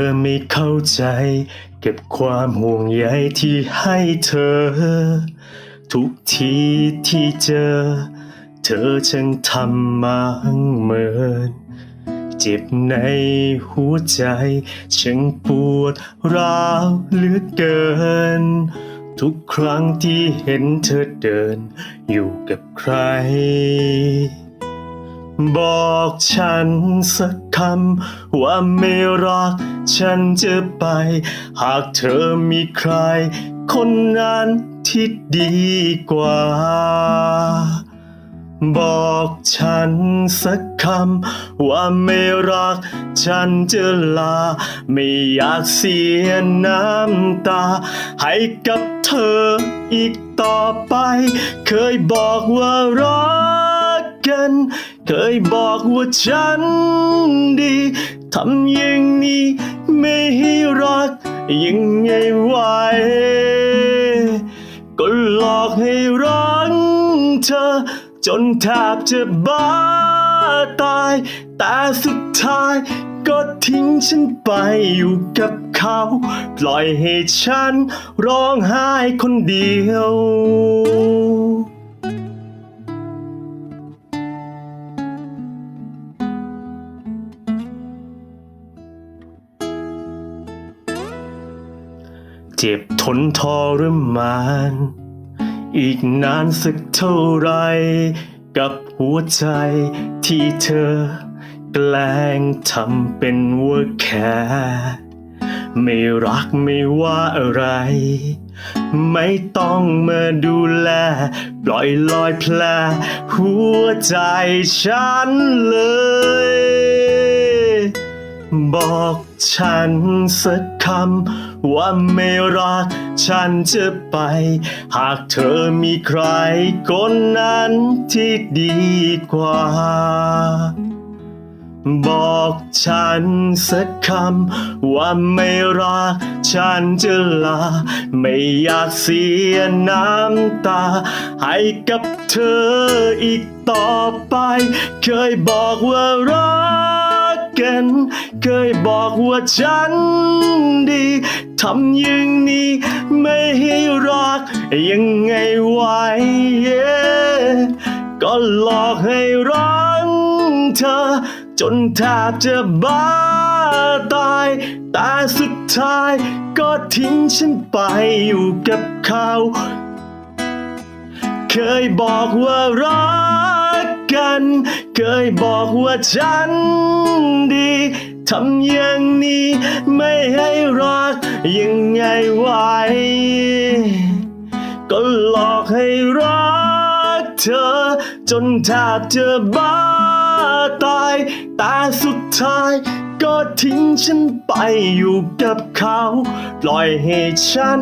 อไม่เข้าใจ เก็บความห่วงใยที่ให้เธอ ทุกทีที่เจอ เธอช่างทำมาเหมือนเจ็บในหัวใจช่างปวดร้าวเหลือเกิน ทุกครั้งที่เห็นเธอเดินอยู่กับใคร บอกฉันสักคำว่าไม่รัก ฉันจะไป หากเธอมีใคร คนนั้นที่ดีกว่า บอกฉันสักคำว่าไม่รัก ฉันจะลา ไม่อยากเสียน้ำตา ให้กับเธออีกต่อไป เคยบอกว่ารัก กัน เคยบอกว่าฉันดีทำอย่างนี้ไม่ให้รักยังไงไหวก็หลอกให้รักเธอ จนแทบจะบ้าตาย แต่สุดท้ายก็ทิ้งฉันไปอยู่กับเขา ปล่อยให้ฉันร้องไห้คนเดียว เจ็บทนทรมาน อีกนานสักเท่าไร กับหัวใจที่เธอ แกล้งทำเป็นว่าแค่ไม่รักไม่ว่าอะไร ไม่ต้องมาดูแล ปล่อยลอยแผลหัวใจฉันเลย บอก ฉันสักคำว่าไม่รักฉันจะไป หากเธอมีใครคนนั้นที่ดีกว่า บอกฉันสักคำว่าไม่รักฉันจะลา ไม่อยากเสียน้ำตา ให้กับเธออีกต่อไป เคยบอกว่ารัก กัน เคยบอกว่าฉันดี ทำอย่างนี้ไม่ให้รัก ยังไงไหวก็หลอกให้รักเธอ จนแทบจะบ้าตาย แต่สุดท้ายก็ทิ้งฉันไปอยู่กับเขา เคยบอกว่ารัก น เคยบอกว่าฉันดีทำอย่างนี้ไม่ให้รักยังไงไหวก็หลอกให้รักเธอ จนแทบจะบ้าตายแต่สุดท้ายก็ทิ้งฉันไปอยู่กับเขา ปล่อยให้ฉัน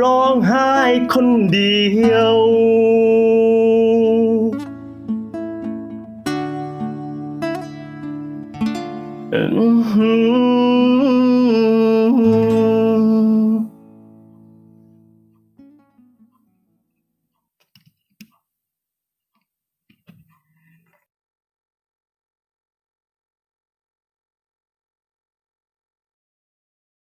ร้องไห้คนเดียว Mm-hmm.